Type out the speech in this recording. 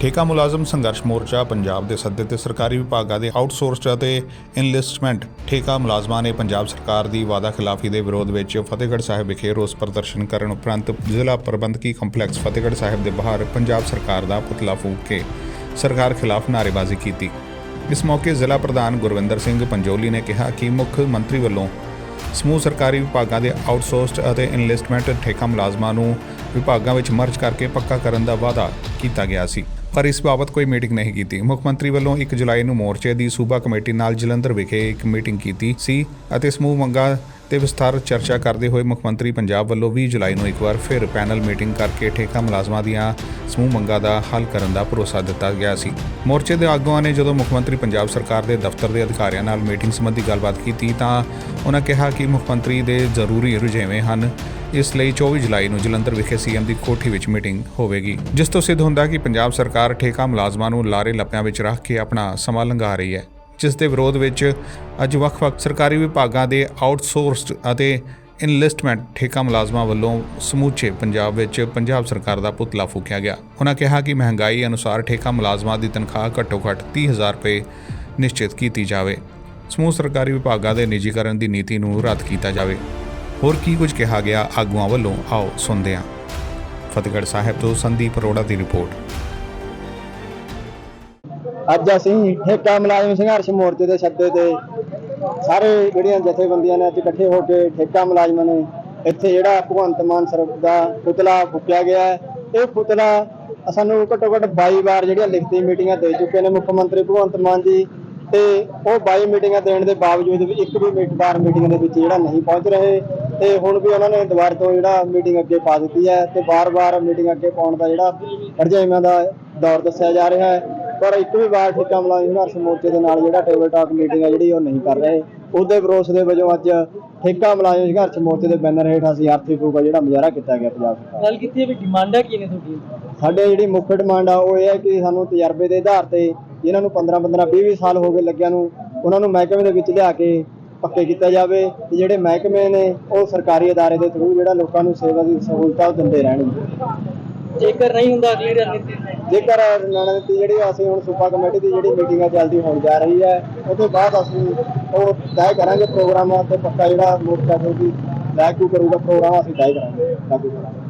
ਠੇਕਾ ਮੁਲਾਜ਼ਮ ਸੰਘਰਸ਼ ਮੋਰਚਾ ਪੰਜਾਬ ਦੇ ਸੱਦੇ ਤੇ ਸਰਕਾਰੀ ਵਿਭਾਗਾਂ ਦੇ ਆਊਟਸੋਰਸਡ ਅਤੇ ਇਨਲਿਸਟਮੈਂਟ ਠੇਕਾ ਮੁਲਾਜ਼ਮਾਂ ਨੇ ਪੰਜਾਬ ਸਰਕਾਰ ਦੀ ਵਾਅਦਾ ਖਿਲਾਫੀ ਦੇ ਵਿਰੋਧ ਵਿੱਚ ਫਤਿਹਗੜ੍ਹ ਸਾਹਿਬ ਵਿਖੇ ਰੋਸ ਪ੍ਰਦਰਸ਼ਨ ਕਰਨ ਉਪਰੰਤ ਜ਼ਿਲ੍ਹਾ ਪ੍ਰਬੰਧਕੀ ਕੰਪਲੈਕਸ ਫਤਿਹਗੜ੍ਹ ਸਾਹਿਬ ਦੇ ਬਾਹਰ ਪੰਜਾਬ ਸਰਕਾਰ ਦਾ ਪੁਤਲਾ ਫੂਕ ਕੇ ਸਰਕਾਰ ਖਿਲਾਫ ਨਾਅਰੇਬਾਜ਼ੀ ਕੀਤੀ। ਇਸ ਮੌਕੇ ਜ਼ਿਲ੍ਹਾ ਪ੍ਰਧਾਨ ਗੁਰਵਿੰਦਰ ਸਿੰਘ ਪੰਜੋਲੀ ਨੇ ਕਿਹਾ ਕਿ ਮੁੱਖ ਮੰਤਰੀ ਵੱਲੋਂ ਸਮੂਹ ਸਰਕਾਰੀ ਵਿਭਾਗਾਂ ਦੇ ਆਊਟਸੋਰਸਡ ਅਤੇ ਇਨਲਿਸਟਮੈਂਟ ਠੇਕਾ ਮੁਲਾਜ਼ਮਾਂ ਨੂੰ ਵਿਭਾਗਾਂ ਵਿੱਚ ਮਰਜ ਕਰਕੇ ਪੱਕਾ ਕਰਨ ਦਾ ਵਾਅਦਾ ਕੀਤਾ ਗਿਆ ਸੀ। ਪਰ ਇਸ ਬਾਬਤ ਕੋਈ ਮੀਟਿੰਗ ਨਹੀਂ ਕੀਤੀ। ਮੁੱਖ ਮੰਤਰੀ ਵੱਲੋਂ 1 ਜੁਲਾਈ ਨੂੰ ਮੋਰਚੇ ਦੀ ਸੂਬਾ ਕਮੇਟੀ ਨਾਲ ਜਲੰਧਰ ਵਿਖੇ ਇੱਕ ਮੀਟਿੰਗ ਕੀਤੀ ਸੀ ਅਤੇ ਸਮੂਹ ਮੰਗਾਂ ਤੇ ਵਿਸਥਾਰ ਚਰਚਾ ਕਰਦੇ ਹੋਏ ਮੁੱਖ ਮੰਤਰੀ ਪੰਜਾਬ ਵੱਲੋਂ 20 ਜੁਲਾਈ ਨੂੰ ਇੱਕ ਵਾਰ ਫਿਰ ਪੈਨਲ ਮੀਟਿੰਗ ਕਰਕੇ ਠੇਕਾ ਮੁਲਾਜ਼ਮਾਂ ਦੀਆਂ ਸਮੂਹ ਮੰਗਾਂ ਦਾ ਹੱਲ ਕਰਨ ਦਾ ਭਰੋਸਾ ਦਿੱਤਾ ਗਿਆ ਸੀ। ਮੋਰਚੇ ਦੇ ਆਗੂਆਂ ਨੇ ਜਦੋਂ ਮੁੱਖ ਮੰਤਰੀ ਪੰਜਾਬ ਸਰਕਾਰ ਦੇ ਦਫ਼ਤਰ ਦੇ ਅਧਿਕਾਰੀਆਂ ਨਾਲ ਮੀਟਿੰਗ ਸੰਬੰਧੀ ਗੱਲਬਾਤ ਕੀਤੀ ਤਾਂ ਉਹਨਾਂ ਕਿਹਾ ਕਿ ਮੁੱਖ ਮੰਤਰੀ ਦੇ ਜ਼ਰੂਰੀ ਰੁਝੇਵੇਂ ਹਨ। ਇਸ ਲਈ 24 ਜੁਲਾਈ ਨੂੰ ਜਲੰਧਰ ਵਿਖੇ ਸੀਐਮ ਦੀ ਕੋਠੀ ਵਿੱਚ ਮੀਟਿੰਗ ਹੋਵੇਗੀ। ਜਿਸ ਤੋਂ ਸਿੱਧ ਹੁੰਦਾ ਕਿ ਪੰਜਾਬ ਸਰਕਾਰ ਠੇਕਾ ਮੁਲਾਜ਼ਮਾਂ ਨੂੰ ਲਾਰੇ ਲੱਪਿਆਂ ਵਿੱਚ ਰੱਖ ਕੇ ਆਪਣਾ ਸਮਾਂ ਲੰਘਾ ਰਹੀ ਹੈ। ਜਿਸ ਦੇ ਵਿਰੋਧ ਵਿੱਚ ਅੱਜ ਵੱਖ-ਵੱਖ ਸਰਕਾਰੀ ਵਿਭਾਗਾਂ ਦੇ ਆਊਟਸੋਰਸਡ ਅਤੇ ਇਨਲਿਸਟਮੈਂਟ ਠੇਕਾ ਮੁਲਾਜ਼ਮਾਂ ਵੱਲੋਂ ਸਮੂਚੇ ਪੰਜਾਬ ਵਿੱਚ ਪੰਜਾਬ ਸਰਕਾਰ ਦਾ ਪੁਤਲਾ ਫੂਕਿਆ ਗਿਆ। ਉਹਨਾਂ ਕਿਹਾ ਕਿ ਮਹਿੰਗਾਈ ਅਨੁਸਾਰ ਠੇਕਾ ਮੁਲਾਜ਼ਮਾਂ ਦੀ ਤਨਖਾਹ ਘੱਟੋ-ਘੱਟ 30000 ਰੁਪਏ ਨਿਸ਼ਚਿਤ ਕੀਤੀ ਜਾਵੇ। ਸਮੂਹ ਸਰਕਾਰੀ ਵਿਭਾਗਾਂ ਦੇ ਨਿੱਜੀਕਰਨ ਦੀ ਨੀਤੀ ਨੂੰ ਰੱਦ ਕੀਤਾ ਜਾਵੇ। ਹੋਰ ਕੀ ਕੁਝ ਕਿਹਾ ਗਿਆ, ਆਗੂਆਂ ਵੱਲੋਂ ਆਓ ਸੁਣਦੇ ਹਾਂ। ਫਤਿਹਗੜ੍ਹ ਸਾਹਿਬ ਤੋਂ ਸੰਦੀਪ ਅਰੋੜਾ ਦੀ ਰਿਪੋਰਟ। ਅੱਜ ਅਸੀਂ ਠੇਕਾ ਮੁਲਾਜ਼ਮ ਸੰਘਰਸ਼ ਮੋਰਚੇ ਦੇ ਸੱਦੇ ਤੇ ਸਾਰੇ ਜਿਹੜੀਆਂ ਜਥੇਬੰਦੀਆਂ ਨੇ ਅੱਜ ਇਕੱਠੇ ਹੋ ਕੇ ਠੇਕਾ ਮੁਲਾਜ਼ਮਾਂ ਨੇ ਇੱਥੇ ਜਿਹੜਾ ਭਗਵੰਤ ਮਾਨ ਸਰ ਦਾ ਪੁਤਲਾ ਫੁੱਕਿਆ ਗਿਆ ਹੈ। ਇਹ ਪੁਤਲਾ ਸਾਨੂੰ ਘੱਟੋ ਘੱਟ 22 ਵਾਰ ਜਿਹੜੀਆਂ ਲਿਖਤੀ ਮੀਟਿੰਗਾਂ ਦੇ ਚੁੱਕੇ ਨੇ ਮੁੱਖ ਮੰਤਰੀ ਭਗਵੰਤ ਮਾਨ ਜੀ ਤੇ ਉਹ 22 ਮੀਟਿੰਗਾਂ ਦੇਣ ਦੇ ਬਾਵਜੂਦ ਵੀ ਇੱਕ ਵੀ ਮੀਟਿੰਗ ਮੀਟਿੰਗ ਦੇ ਵਿੱਚ ਜਿਹੜਾ ਨਹੀਂ ਪਹੁੰਚ ਰਹੇ ਤੇ ਹੁਣ ਵੀ ਉਹਨਾਂ ਨੇ ਦੁਬਾਰਾ ਤੋਂ ਜਿਹੜਾ ਮੀਟਿੰਗ ਅੱਗੇ ਪਾ ਦਿੱਤੀ ਹੈ ਤੇ ਬਾਰ-ਬਾਰ ਮੀਟਿੰਗ ਅੱਗੇ ਪਾਉਣ ਦਾ ਜਿਹੜਾ ਰੁਝੇਵਿਆਂ ਦਾ ਦੌਰ ਦੱਸਿਆ ਜਾ ਰਿਹਾ ਹੈ। ਪਰ ਇੱਕ ਵੀ ਵਾਰ ਠੇਕਾ ਮੁਲਾਜ਼ਮ ਸੰਘਰਸ਼ ਮੋਰਚੇ ਦੇ ਨਾਲ ਜਿਹੜਾ ਟੇਬਲ ਟਾਕ ਮੀਟਿੰਗ ਹੈ ਜਿਹੜੀ ਉਹ ਨਹੀਂ ਕਰ ਰਹੇ। ਉਹਦੇ ਵਿਰੋਧ ਦੇ ਵਜੋਂ ਅੱਜ ਠੇਕਾ ਮੁਲਾਜ਼ਮ ਸੰਘਰਸ਼ ਮੋਰਚੇ ਦੇ ਬੈਨਰ ਹੇਠ ਅਸੀਂ ਆਰਥੀ ਫੂਕ ਜਿਹੜਾ ਮੁਜ਼ਾਹਰਾ ਕੀਤਾ ਗਿਆ ਪੰਜਾਬ ਸਰਕਾਰ ਗੱਲ ਕੀਤੀ ਹੈ ਵੀ ਡਿਮਾਂਡਾਂ ਕੀ ਨੇ ਤੁਹਾਡੀ? ਸਾਡੇ ਜਿਹੜੀ ਮੁੱਖ ਡਿਮਾਂਡ ਆ ਉਹ ਇਹ ਹੈ ਕਿ ਸਾਨੂੰ ਤਜਰਬੇ ਦੇ ਆਧਾਰ ਤੇ ਜਿਨ੍ਹਾਂ ਨੂੰ 15 15 20 20 ਸਾਲ ਹੋ ਗਏ ਲੱਗਿਆਂ ਨੂੰ ਉਹਨਾਂ ਨੂੰ ਮਹਿਕਮੇ ਦੇ ਵਿੱਚ ਲਿਆ ਕੇ ਪੱਕੇ ਕੀਤਾ ਜਾਵੇ ਤੇ ਜਿਹੜੇ ਮਹਿਕਮੇ ਨੇ ਉਹ ਸਰਕਾਰੀ ਅਦਾਰੇ ਦੇ ਥਰੂ ਜਿਹੜਾ ਲੋਕਾਂ ਨੂੰ ਸੇਵਾ ਦੀ ਸਹੂਲਤਾਂ ਦਿੰਦੇ ਰਹਿਣਗੇ। ਜੇਕਰ ਨਹੀਂ ਹੁੰਦਾ ਅਗਲੀ ਰਣਨੀਤੀ ਜੇਕਰ ਰਣਨੀਤੀ ਜਿਹੜੀ ਅਸੀਂ ਹੁਣ ਸੂਬਾ ਕਮੇਟੀ ਦੀ ਜਿਹੜੀ ਮੀਟਿੰਗ ਆ ਜਲਦੀ ਹੋਣ ਜਾ ਰਹੀ ਹੈ, ਉਹਦੇ ਬਾਅਦ ਅਸੀਂ ਉਹ ਤੈਅ ਕਰਾਂਗੇ ਪ੍ਰੋਗਰਾਮ ਤੇ ਪੱਕਾ ਜਿਹੜਾ ਮੋਰਚਾ ਜੋ ਵੀ ਲਾਗੂ ਕਰੂਗਾ ਪ੍ਰੋਗਰਾਮ, ਅਸੀਂ ਤੈਅ ਕਰਾਂਗੇ, ਲਾਗੂ ਕਰਾਂਗੇ।